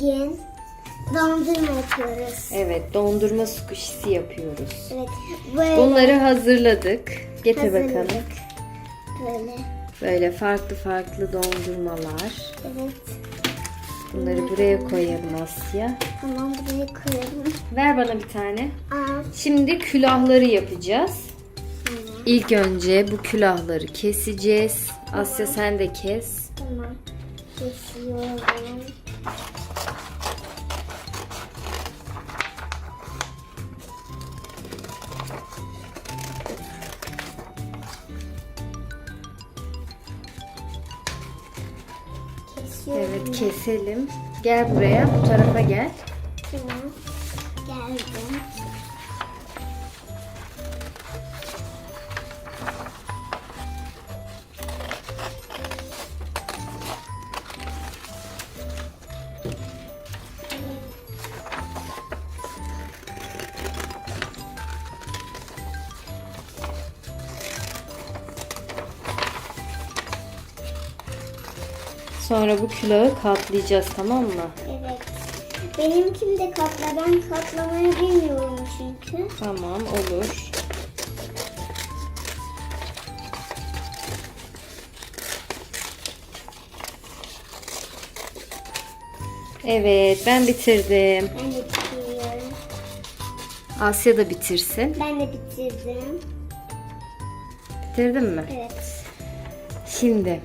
Bugün dondurma yapıyoruz. Evet, dondurma squishy'si yapıyoruz. Evet. Böyle Bunları hazırladık. Getir hazırladık. bakalım. Böyle. Böyle farklı farklı dondurmalar. Evet. Bunları buraya koyalım Asya. Tamam buraya koyalım. Ver bana bir tane. Aa, Şimdi külahları yapacağız. tamam. İlk önce bu külahları keseceğiz. Asya sen de kes. Tamam. Kesiyorum. Kesiyorum. Evet keselim. Gel buraya bu tarafa gel. Tamam. Geldim. Sonra bu külahı katlayacağız tamam mı? Evet. Benimkini de katla. Ben katlamayı bilmiyorum çünkü. Tamam olur. Evet ben bitirdim. Ben de bitiriyorum. Asya da bitirsin. Ben de bitirdim. Bitirdin mi? Evet. Şimdi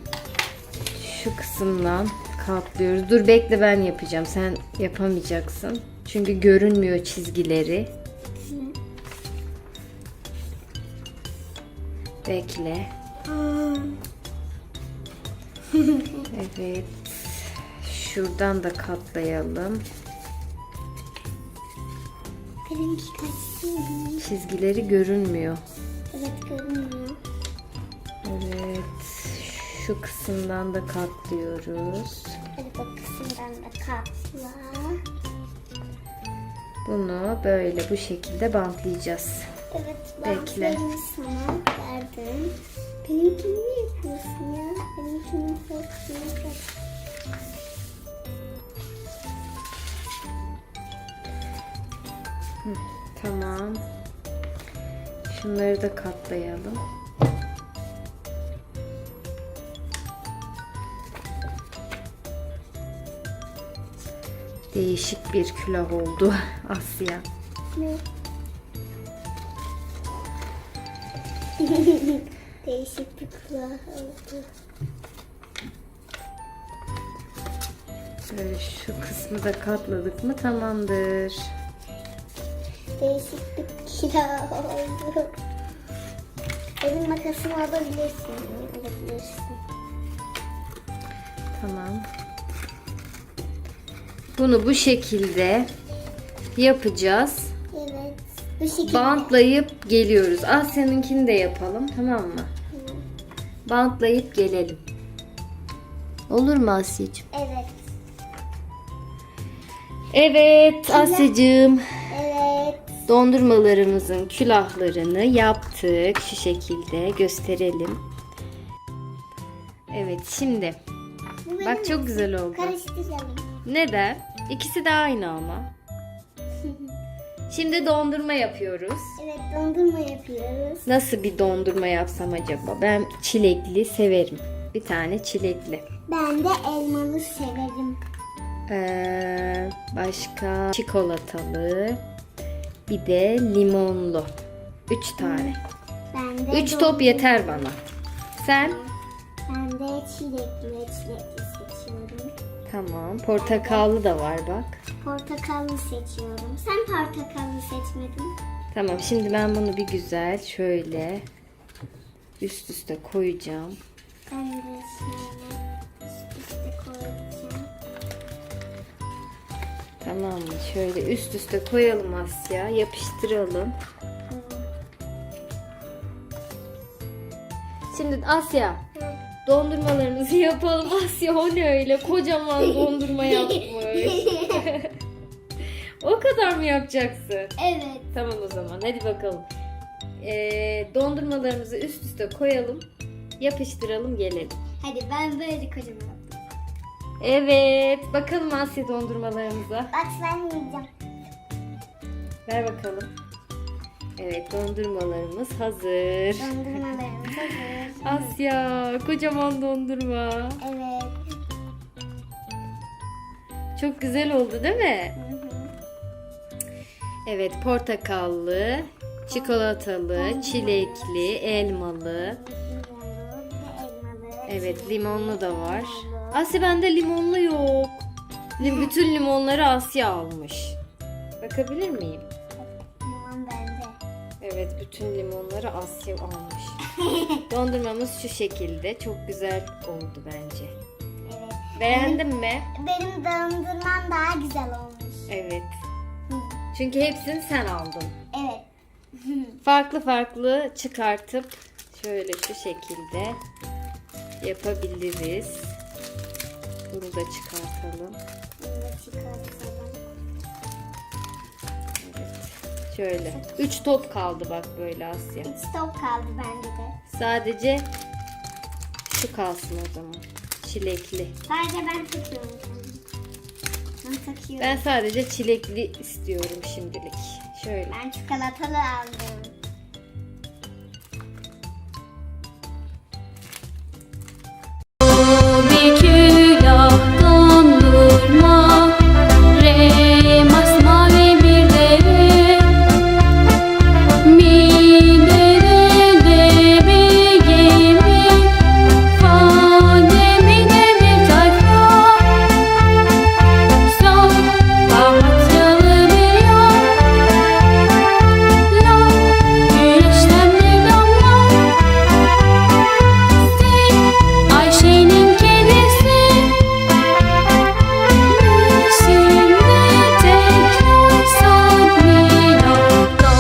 şu kısımdan katlıyoruz. Dur bekle ben yapacağım. Sen yapamayacaksın. Çünkü görünmüyor çizgileri. Bekle. Evet. Şuradan da katlayalım. benimki. Çizgileri görünmüyor. Evet görünmüyor. Evet. Şu kısımdan da katlıyoruz. Hadi bak kısımdan da katla. Bunu böyle bu şekilde bantlayacağız. Evet Bekle. sana verdim. Benimkini ne yapıyorsun ya? Benimkinin korkusunu bırak. Tamam. Şunları da katlayalım. Değişik bir külah oldu Asya. Ne? Değişik bir kulağı oldu. Böyle şu kısmı da katladık mı tamamdır. Değişik bir kira oldu. Benim makasımı alabilirsin. Alabilirsin. Tamam. Bunu bu şekilde yapacağız. Evet. Bu şekilde. Bantlayıp geliyoruz. Asya'nınkini de yapalım tamam mı? Bantlayıp gelelim. Olur mu Asya'cığım? Evet. Evet Asya'cığım. Evet. Dondurmalarımızın külahlarını yaptık. Şu şekilde gösterelim. Evet şimdi. Bak çok güzel oldu. Karıştıralım. Neden? İkisi de aynı ama. Şimdi dondurma yapıyoruz. Evet dondurma yapıyoruz. Nasıl bir dondurma yapsam acaba? Ben çilekli severim. Bir tane çilekli. Ben de elmalı severim. Ee, başka çikolatalı. Bir de limonlu. Üç tane. Ben de Üç top yeter bana. Sen? Ben de çilekli çilekli. Tamam. Portakallı da var bak. Portakallı seçiyorum. Sen portakallı seçmedin. Tamam şimdi ben bunu bir güzel şöyle üst üste koyacağım. Ben de şöyle üst üste koyacağım. Tamam mı? Şöyle üst üste koyalım Asya. Yapıştıralım. Şimdi Asya dondurmalarımızı yapalım. Asya o ne öyle? Kocaman dondurma yapmış. o kadar mı yapacaksın? Evet. Tamam o zaman hadi bakalım. Ee, dondurmalarımızı üst üste koyalım. Yapıştıralım gelelim. Hadi ben böyle kocaman yaptım. Evet. Bakalım Asya dondurmalarımıza. Bak ben yiyeceğim. Ver bakalım. Evet dondurmalarımız hazır. Dondurmalarımız hazır. Asya kocaman dondurma. Evet. Çok güzel oldu değil mi? Hı hı. Evet portakallı, çikolatalı, çilekli, elmalı. Evet limonlu da var. Asya bende limonlu yok. Bütün limonları Asya almış. Bakabilir miyim? Evet bütün limonları Asya almış. Dondurmamız şu şekilde. Çok güzel oldu bence. Evet. Beğendin mi? Benim dondurmam daha güzel olmuş. Evet. Çünkü hepsini sen aldın. Evet. Farklı farklı çıkartıp şöyle şu şekilde yapabiliriz. Bunu da çıkartalım. Bunu da çıkartalım. Şöyle. Üç top kaldı bak böyle Asya. Üç top kaldı bende de. Sadece şu kalsın o zaman. Çilekli. Sadece ben takıyorum. Ben takıyorum. Ben sadece çilekli istiyorum şimdilik. Şöyle. Ben çikolatalı aldım.